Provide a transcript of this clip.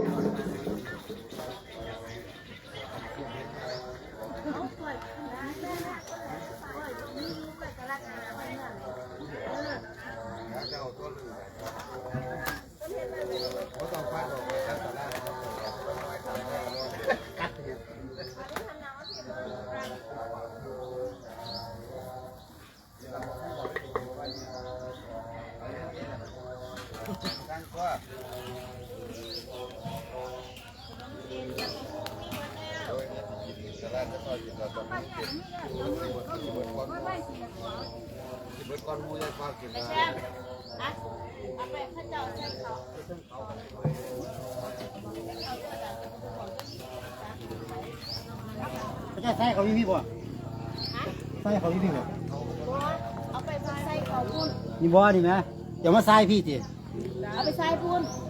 ไม่ ใช่ใส่เขาพี่พี่บ่ใส่เขาพี่พี่บ่เอาไปใส่เขาพุ่นนี่บ่นี่ไหมเดี๋ยวมาใส่พี่ติเอาไปใส่พุ่นอัน